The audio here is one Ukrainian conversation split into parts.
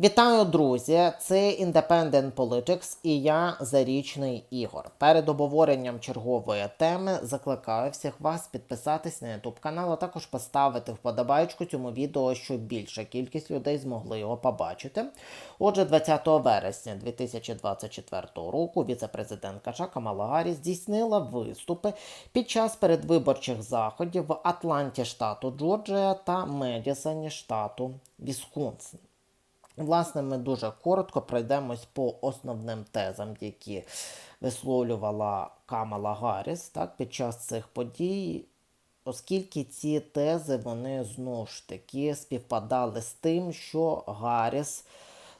Вітаю, друзі! Це Independent Politics і я Зарічний Ігор. Перед обговоренням чергової теми закликаю всіх вас підписатись на YouTube канал, а також поставити вподобайку цьому відео, щоб більша кількість людей змогли його побачити. Отже, 20 вересня 2024 року віце-президентка Ча Камала Гарріс здійснила виступи під час передвиборчих заходів в Атланті штату Джорджія та Медісоні штату Вісконсин. Власне, ми дуже коротко пройдемось по основним тезам, які висловлювала Камала Гарріс так, під час цих подій, оскільки ці тези вони знову ж таки співпадали з тим, що Гарріс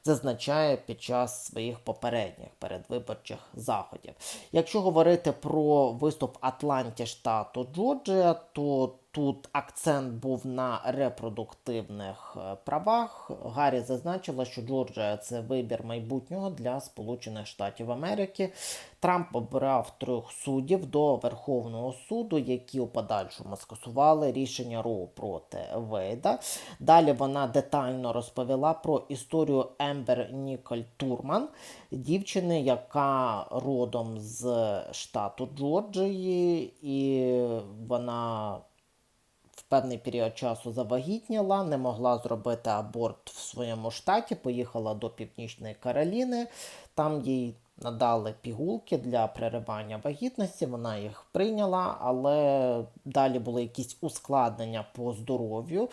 зазначає під час своїх попередніх передвиборчих заходів. Якщо говорити про виступ Атланті штату Джорджія, то тут акцент був на репродуктивних е, правах. Гаррі зазначила, що Джорджія це вибір майбутнього для Сполучених Штатів Америки. Трамп обрав трьох суддів до Верховного суду, які у подальшому скасували рішення Роу проти Вейда. Далі вона детально розповіла про історію Ембер Ніколь Турман, дівчини, яка родом з штату Джорджії, і вона в певний період часу завагітніла, не могла зробити аборт в своєму штаті, поїхала до Північної Кароліни, там їй надали пігулки для переривання вагітності, вона їх прийняла, але далі були якісь ускладнення по здоров'ю.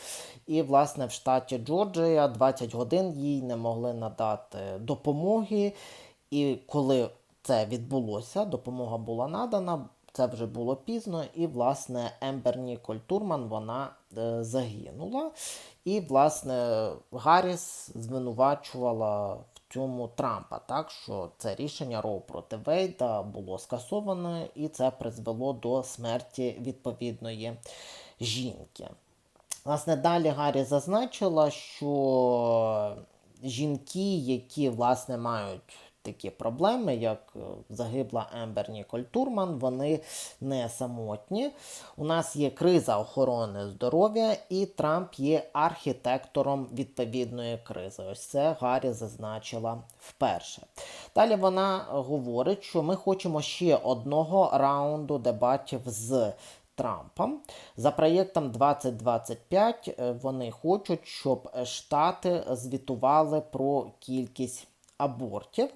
І, власне, в штаті Джорджія 20 годин їй не могли надати допомоги. І коли це відбулося, допомога була надана. Це вже було пізно, і, власне, Ембер Ніколь Турман вона е, загинула. І, власне, Гарріс звинувачувала в цьому Трампа, так що це рішення Роу проти Вейда було скасовано, і це призвело до смерті відповідної жінки. Власне, далі Гаррі зазначила, що жінки, які власне мають такі проблеми, як е, загибла Ембер Ніколь Турман, вони не самотні. У нас є криза охорони здоров'я, і Трамп є архітектором відповідної кризи. Ось це Гаррі зазначила вперше. Далі вона говорить, що ми хочемо ще одного раунду дебатів з. Трампом за проєктом 2025 е, вони хочуть, щоб Штати звітували про кількість абортів.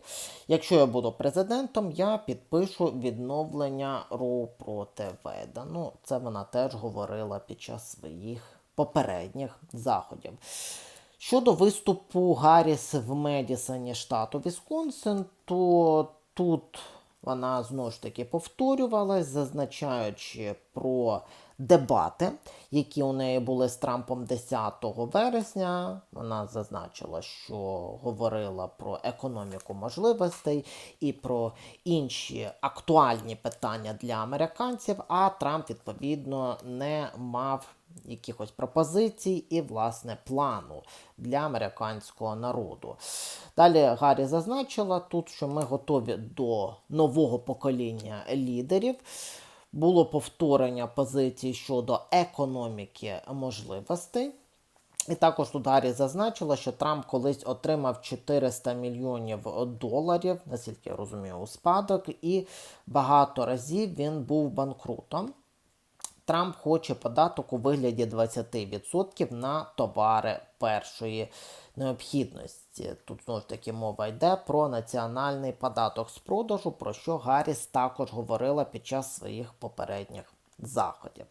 Якщо я буду президентом, я підпишу відновлення Роу проти Веда. Ну, це вона теж говорила під час своїх попередніх заходів. Щодо виступу Гарріс в Медісоні штату Вісконсин, то тут вона знову ж таки повторювалась, зазначаючи про дебати, які у неї були з Трампом 10 вересня. Вона зазначила, що говорила про економіку можливостей і про інші актуальні питання для американців. А Трамп, відповідно, не мав. Якихось пропозицій і, власне, плану для американського народу. Далі Гаррі зазначила тут, що ми готові до нового покоління лідерів. Було повторення позиції щодо економіки можливостей. І також тут Гаррі зазначила, що Трамп колись отримав 400 мільйонів доларів, наскільки я розумію, у спадок, і багато разів він був банкрутом. Трамп хоче податок у вигляді 20% на товари першої необхідності. Тут знову ж таки мова йде про національний податок з продажу, про що Гарріс також говорила під час своїх попередніх заходів.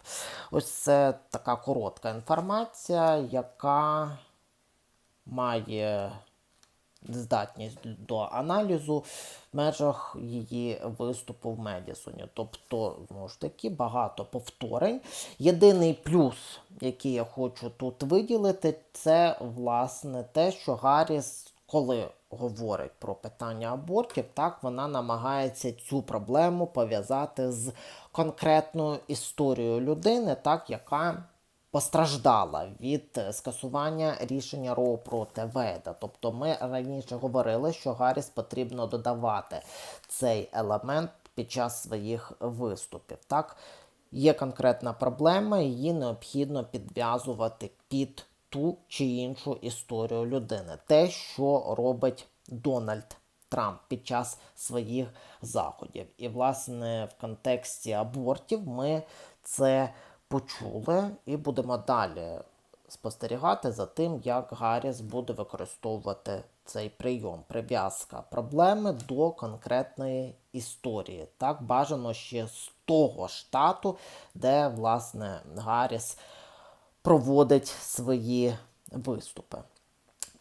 Ось це така коротка інформація, яка має здатність до аналізу в межах її виступу в Медісоні. Тобто, знову ж таки, багато повторень. Єдиний плюс, який я хочу тут виділити, це власне те, що Гарріс, коли говорить про питання абортів, так вона намагається цю проблему пов'язати з конкретною історією людини, так, яка постраждала від скасування рішення Роу проти Веда. Тобто ми раніше говорили, що Гарріс потрібно додавати цей елемент під час своїх виступів. Так, є конкретна проблема, її необхідно підв'язувати під ту чи іншу історію людини. Те, що робить Дональд Трамп під час своїх заходів. І, власне, в контексті абортів ми це почули і будемо далі спостерігати за тим, як Гарріс буде використовувати цей прийом, прив'язка проблеми до конкретної історії. Так бажано ще з того штату, де власне Гарріс проводить свої виступи.